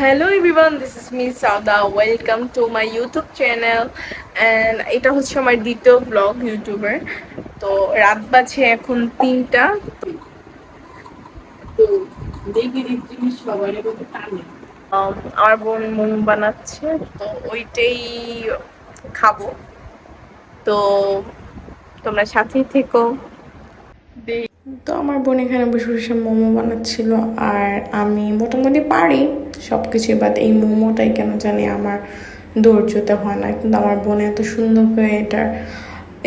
Hello everyone this is me Sauda welcome to my YouTube channel and এটা হচ্ছে আমার দ্বিতীয় ব্লগ ইউটিউবের তো রাত বাজে এখন তিনটা। তো দেখি সবার Um, আমার বোন মোমো বানাচ্ছে তো ওইটাই খাব। তো তোমরা সাথেই থেকো। তো আমার বোন এখানে বসে বসে মোমো বানাচ্ছিল আর আমি মোটামুটি পারি। সব কিছুই বাট এই মোমোটাই কেন জানি আমার ধৈর্যতে হয় না। কিন্তু আমার বোন এত সুন্দর করে এটার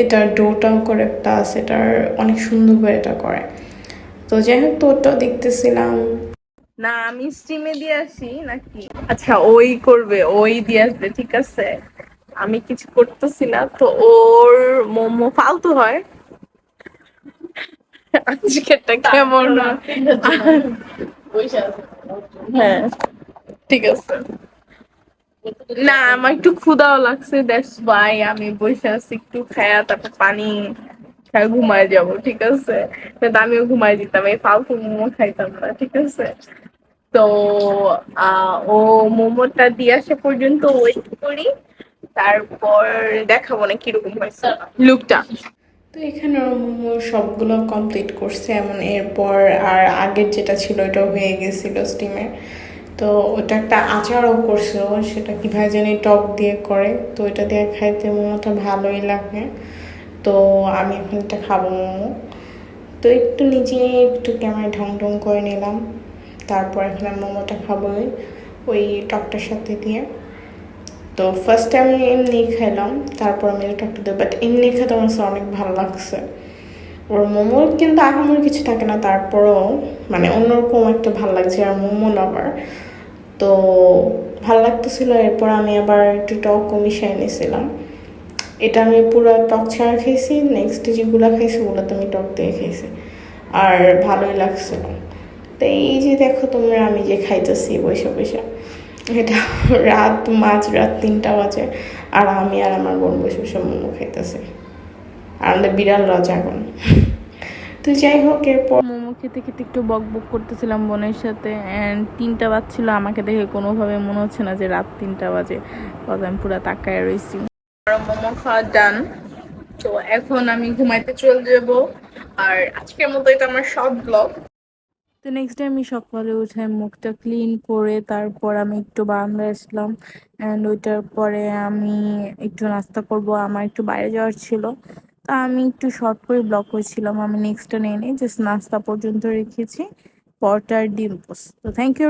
এটার ডোটাও করে প্লাস এটার অনেক সুন্দর করে এটা করে। তো যাই হোক তো ওটাও দেখতেছিলাম। না আমি স্টিমে দিয়ে আসি নাকি? আচ্ছা ওই করবে ওই দিয়ে আসবে ঠিক আছে। আমি কিছু করতেছি না তো ওর মোমো ফালতু হয়। আজকেরটা কেমন হয়? ঠিক আছে। না, আমার একটু ক্ষুদাও লাগছে দ্যাটস আমি বসে আছি একটু খায়া, তারপর পানি ঘুমায় যাব, ঠিক আছে? আমিও দিতাম, এই ফালতু মোমো খাইতাম না, ঠিক আছে? তো ও মোমোটা দিয়ে আসা পর্যন্ত ওয়েট করি, তারপর দেখাবো না কীরকম হয়েছে। লুকটা তো এখানে মোমো সবগুলো কমপ্লিট করছে, এমন এরপর আর আগের যেটা ছিল ওটাও হয়ে গেছিল স্টিমে তো ওটা একটা আচারও করছিল, সেটা কীভাবে জানি টক দিয়ে করে। তো এটা দিয়ে খাইতে মোমোটা ভালোই লাগে। তো আমি এখন এটা খাব মোমো। তো একটু নিজে একটু ক্যামেরা ঢং ঢং করে নিলাম। তারপর এখানে মোমোটা খাব ওই টকটার সাথে দিয়ে। তো ফার্স্টে আমি এমনি খাইলাম, তারপর আমি এটা একটু দেবো। বাট এমনি খেতে আমার অনেক ভালো লাগছে। ওর মোমো কিন্তু আহামরি কিছু থাকে না, তারপরও মানে অন্যরকম একটা ভালো লাগছে আর মোমো লাভার তো ভালো লাগতেছিল, এরপর আমি আবার একটু টক মিশিয়ে নিয়েছিলাম। এটা আমি পুরো টক ছাড়া খেয়েছি নেক্সট যেগুলো খাইছি ওগুলো তো আমি টক দিয়ে খেয়েছি আর ভালোই লাগছিল। তো এই যে দেখো তোমরা, আমি যে খাইতেছি বসে বসে। এটা রাত, মাঝ রাত তিনটা বাজে, আর আমি আর আমার বোন বসে বসে মোমো খাইতেছি। আর আমাদের বিড়াল রাজাগন তো যাই হোক এরপর মোমো খেতে খেতে একটু বক বক করতেছিলাম বোনের সাথে অ্যান্ড তিনটা বাজছিল। আমাকে দেখে কোনোভাবে মনে হচ্ছে না যে রাত তিনটা বাজে। কত আমি পুরো তাকায় রয়েছি মোমো খাওয়া ডান তো এখন আমি ঘুমাইতে চলে যাব। আর আজকের মতো এটা আমার শর্ট ব্লগ তো নেক্সট ডে আমি সকালে উঠে মুখটা ক্লিন করে তারপর আমি একটু বারান্দায় আসলাম। অ্যান্ড ওইটার পরে আমি একটু নাস্তা করব। আমার একটু বাইরে যাওয়ার ছিল। আমি একটু শর্ট করে ব্লক করেছিলাম, আমি নেক্সটটা নিয়ে নিই জাস্ট নাস্তা পর্যন্ত রেখেছি। পরটার ডিম পোস্ট তো থ্যাংক ইউ